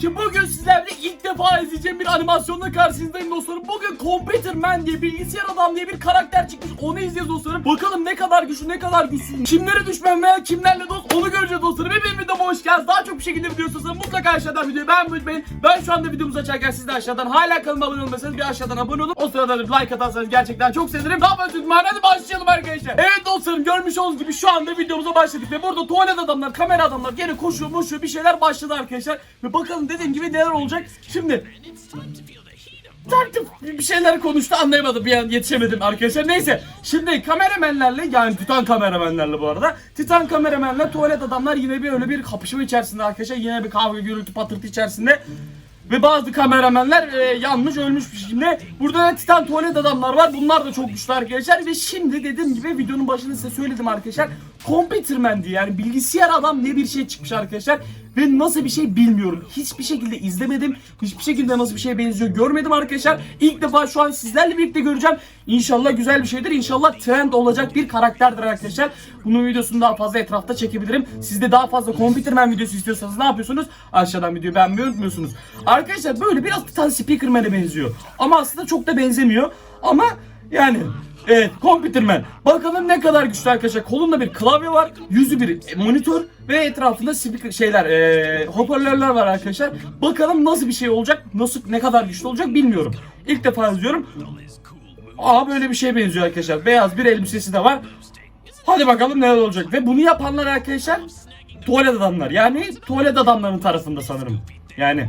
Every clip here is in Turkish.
ki bugün sizlerle ilk defa izleyeceğim bir animasyonla karşınızdayım dostlarım. Bugün Computer Man diye bilgisayar adam diye bir karakter çıkmış. Onu izleyeceğiz dostlarım. Bakalım ne kadar güçlü ne kadar güçsüz. Kimlere düşman veya kimlerle dost onu göreceğiz dostlarım. Benim videoma hoş geldiniz. Daha çok bir şekilde video istiyorsanız mutlaka aşağıdan videoyu beğenmeyi unutmayın. Ben şu anda videomuzu açarken siz de aşağıdan hala kanalıma abone olmasanız bir aşağıdan abone olun. O sırada da like atarsanız gerçekten çok sevinirim. Fazla tutmayın. Hadi başlayalım arkadaşlar. Evet dostlarım görmüş olduğunuz gibi şu anda videomuza başladık. Ve burada tuvalet adamlar, kamera adamlar gene koşuyor koşuyor bir şeyler başladı arkadaşlar. Ve bakalım dediğim gibi neler olacak. Şimdi Taktık bir şeyler konuştu anlayamadım bir an yetişemedim arkadaşlar. Neyse şimdi kameramenlerle yani Titan kameramenlerle bu arada. Titan kameramenler tuvalet adamlar yine bir öyle bir kapışma içerisinde arkadaşlar. Yine bir kavga gürültü patırtı içerisinde. Ve bazı kameramenler e, yanmış ölmüş bir şekilde. Burada da Titan tuvalet adamlar var. Bunlar da çok güçlü arkadaşlar. Ve şimdi dediğim gibi videonun başında size söyledim arkadaşlar. Computerman diye yani bilgisayar adam ne bir şey çıkmış arkadaşlar. Ve nasıl bir şey bilmiyorum. Hiçbir şekilde izlemedim. Hiçbir şekilde nasıl bir şeye benziyor görmedim arkadaşlar. İlk defa şu an sizlerle birlikte göreceğim. İnşallah güzel bir şeydir. İnşallah trend olacak bir karakterdir arkadaşlar. Bunun videosunu daha fazla etrafta çekebilirim. Siz de daha fazla Computerman videosu istiyorsanız ne yapıyorsunuz? Aşağıdan videoyu beğenmeyi unutmuyorsunuz. Arkadaşlar böyle biraz Titan Speakerman'e benziyor. Ama aslında çok da benzemiyor. Ama yani Evet, Computerman. Bakalım ne kadar güçlü arkadaşlar. Kolunda bir klavye var, yüzü bir monitör ve etrafında speaker şeyler, eee hoparlörler var arkadaşlar. Bakalım nasıl bir şey olacak, nasıl ne kadar güçlü olacak bilmiyorum. İlk defa izliyorum. Aa böyle bir şeye benziyor arkadaşlar. Beyaz bir elbisesi de var. Hadi bakalım neler olacak. Ve bunu yapanlar arkadaşlar tuvalet adamlar. Yani tuvalet adamların tarafında sanırım. Yani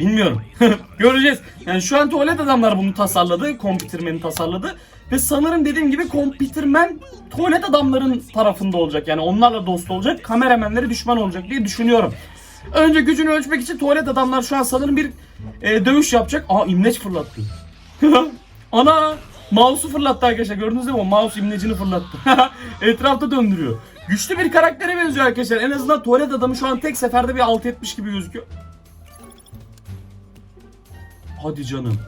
Bilmiyorum. Göreceğiz. Yani şu an tuvalet adamlar bunu tasarladı. Computerman'i tasarladı. Ve sanırım dediğim gibi Computerman tuvalet adamların tarafında olacak. Yani onlarla dost olacak. Kameramenleri düşman olacak diye düşünüyorum. Önce gücünü ölçmek için tuvalet adamlar şu an sanırım bir e, dövüş yapacak. Aa imleç fırlattı. Ana! Mouse'u fırlattı arkadaşlar. Gördünüz değil mi? O mouse imlecini fırlattı. Etrafta döndürüyor. Güçlü bir karaktere benziyor arkadaşlar. En azından tuvalet adamı şu an tek seferde bir alt etmiş gibi gözüküyor. Hadi canım.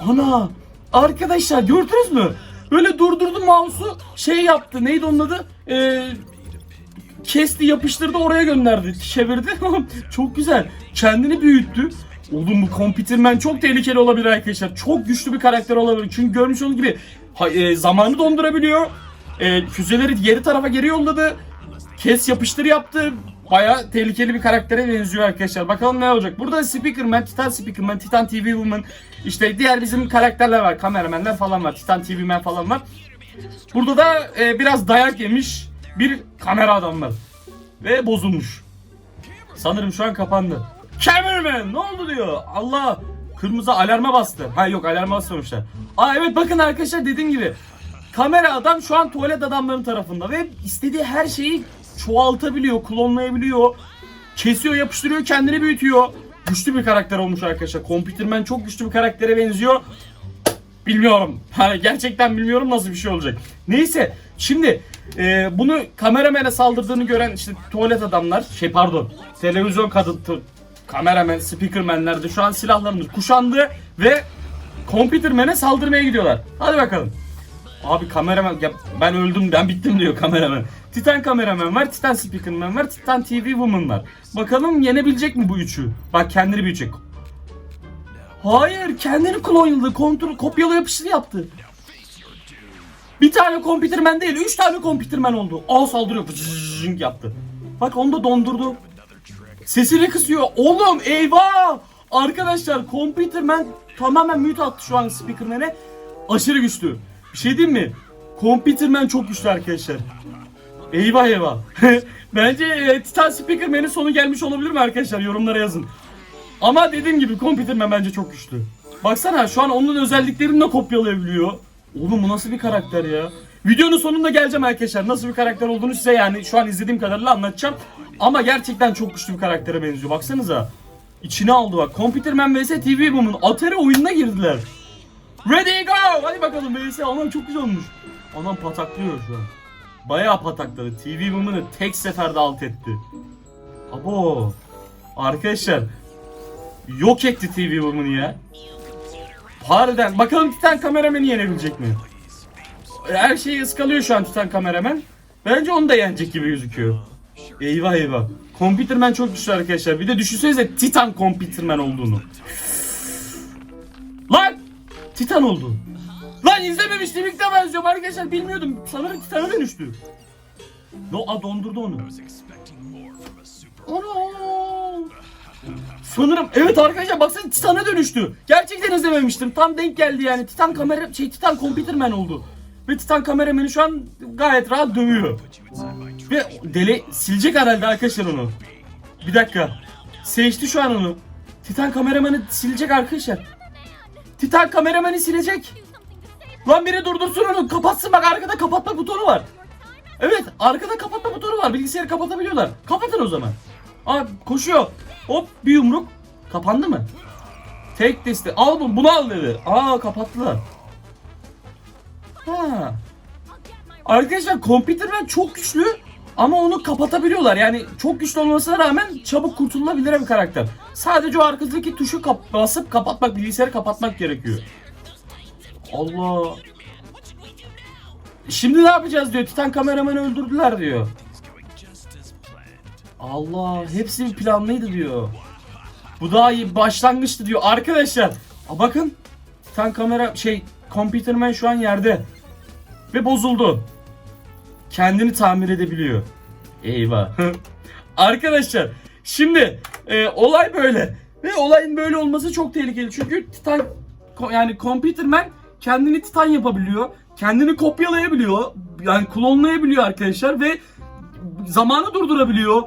Ana! Arkadaşlar gördünüz mü? Böyle durdurdu mouse'u şey yaptı. Neydi onun adı? Ee, kesti yapıştırdı oraya gönderdi. Çevirdi. çok güzel. Kendini büyüttü. Oğlum bu Computerman çok tehlikeli olabilir arkadaşlar. Çok güçlü bir karakter olabilir. Çünkü görmüş olduğunuz gibi ha- e, zamanı dondurabiliyor. E, füzeleri geri tarafa geri yolladı. Kes yapıştır yaptı. Baya tehlikeli bir karaktere benziyor arkadaşlar. Bakalım ne olacak. Burada Speakerman, Titan Speakerman, Titan TV Woman, işte diğer bizim karakterler var. Kameramenler falan var. Titan TV Man falan var. Burada da e, biraz dayak yemiş bir kamera adam var. Ve bozulmuş. Sanırım şu an kapandı. Cameraman ne oldu diyor. Allah kırmızı alarma bastı. Ha yok alarma basmamışlar. Aa evet bakın arkadaşlar dediğim gibi. Kamera adam şu an tuvalet adamların tarafında ve istediği her şeyi çoğaltabiliyor, klonlayabiliyor. Kesiyor, yapıştırıyor, kendini büyütüyor. Güçlü bir karakter olmuş arkadaşlar. Computerman çok güçlü bir karaktere benziyor. Bilmiyorum. Hani gerçekten bilmiyorum nasıl bir şey olacak. Neyse şimdi e, bunu kameramene saldırdığını gören işte tuvalet adamlar şey pardon televizyon kadın kameraman speakermenler de şu an silahlarını kuşandı ve Computerman'e saldırmaya gidiyorlar. Hadi bakalım. Abi kameraman ya ben öldüm ben bittim diyor kameraman. Titan kameraman var, Titan speakerman var, Titan TV woman var. Bakalım yenebilecek mi bu üçü? Bak kendini büyütecek. Hayır kendini klonladı. Kontrol kopyala yapıştır yaptı. Bir tane Computerman değil, üç tane Computerman oldu. Aa saldırıyor. Zzzz yaptı. Bak onu dondurdu. Sesini kısıyor. Oğlum eyvah! Arkadaşlar Computerman tamamen mute şu an Speakerman'e. Aşırı güçlü. Bir şey diyeyim mi? Computerman çok güçlü arkadaşlar. Eyvah eyvah. Bence e, Titan Speakerman'in sonu gelmiş olabilir mi arkadaşlar? Yorumlara yazın. Ama dediğim gibi Computerman bence çok güçlü. Baksana şu an onun özelliklerini de kopyalayabiliyor. Oğlum bu nasıl bir karakter ya? Videonun sonunda geleceğim arkadaşlar. Nasıl bir karakter olduğunu size yani şu an izlediğim kadarıyla anlatacağım. Ama gerçekten çok güçlü bir karaktere benziyor. Baksanıza. İçine aldı bak. Computerman vs TV Boom'un Atari oyununa girdiler. Ready go! Hadi bakalım vs. Anam çok güzel olmuş. Anam pataklıyor şu an. Bayağı patakladı. TV Woman'ı tek seferde alt etti. Abo. Arkadaşlar. Yok etti TV Woman'ı ya. Harbiden. Bakalım Titan kameramanı yenebilecek mi? Her şeyi ıskalıyor şu an Titan kameraman. Bence onu da yenecek gibi gözüküyor. Eyvah eyvah. Computerman çok güçlü arkadaşlar. Bir de düşünsenize Titan Computerman olduğunu. Lan! Titan oldu. Lan izlememiştim ilk defa izliyorum arkadaşlar bilmiyordum. Sanırım Titan'a dönüştü. No, a dondurdu onu. Ana! Sanırım evet arkadaşlar baksana Titan'a dönüştü. Gerçekten izlememiştim. Tam denk geldi yani. Titan kamera şey Titan Computerman oldu. Ve Titan kamerameni şu an gayet rahat dövüyor. Ve deli silecek herhalde arkadaşlar onu. Bir dakika. Seçti şu an onu. Titan kameramanı silecek arkadaşlar. Titan kameramanı silecek. Lan biri durdursun onu. Kapatsın bak arkada kapatma butonu var. Evet arkada kapatma butonu var. Bilgisayarı kapatabiliyorlar. Kapatın o zaman. Aa koşuyor. Hop bir yumruk. Kapandı mı? Tek testi. Al bunu, bunu al dedi. Aa kapattılar. Ha. Arkadaşlar Computerman çok güçlü ama onu kapatabiliyorlar. Yani çok güçlü olmasına rağmen çabuk kurtulabilir bir karakter. Sadece o arkasındaki tuşu kap basıp kapatmak, bilgisayarı kapatmak gerekiyor. Allah. Şimdi ne yapacağız diyor. Titan kameramanı öldürdüler diyor. Allah hepsi bir planlıydı diyor. Bu daha iyi başlangıçtı diyor. Arkadaşlar a bakın Titan kamera şey Computerman şu an yerde. Ve bozuldu. Kendini tamir edebiliyor. Eyvah. Arkadaşlar şimdi e, olay böyle. Ve olayın böyle olması çok tehlikeli. Çünkü Titan yani Computerman kendini Titan yapabiliyor. Kendini kopyalayabiliyor. Yani klonlayabiliyor arkadaşlar ve zamanı durdurabiliyor.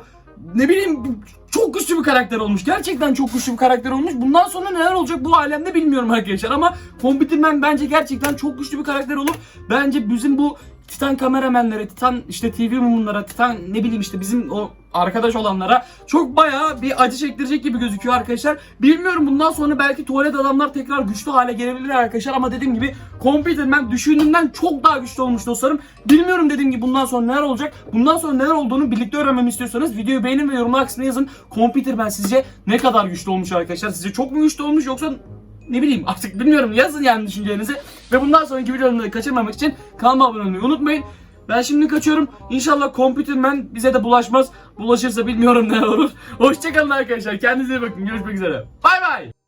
Ne bileyim çok güçlü bir karakter olmuş. Gerçekten çok güçlü bir karakter olmuş. Bundan sonra neler olacak bu alemde bilmiyorum arkadaşlar ama Computerman bence gerçekten çok güçlü bir karakter olur. Bence bizim bu Titan kameramenlere, Titan işte TV mumunlara, Titan ne bileyim işte bizim o arkadaş olanlara çok bayağı bir acı çektirecek gibi gözüküyor arkadaşlar. Bilmiyorum bundan sonra belki tuvalet adamlar tekrar güçlü hale gelebilir arkadaşlar ama dediğim gibi Computerman düşündüğümden çok daha güçlü olmuş dostlarım. Bilmiyorum dediğim gibi bundan sonra neler olacak. Bundan sonra neler olduğunu birlikte öğrenmemi istiyorsanız videoyu beğenin ve yorumlar kısmına yazın. Computerman sizce ne kadar güçlü olmuş arkadaşlar? Sizce çok mu güçlü olmuş yoksa ne bileyim artık bilmiyorum yazın yani düşüncelerinizi. Ve bundan sonraki videolarımı kaçırmamak için kanalıma abone olmayı unutmayın. Ben şimdi kaçıyorum. İnşallah Computerman bize de bulaşmaz. Bulaşırsa bilmiyorum ne olur. Hoşçakalın arkadaşlar. Kendinize iyi bakın. Görüşmek üzere. Bay bay.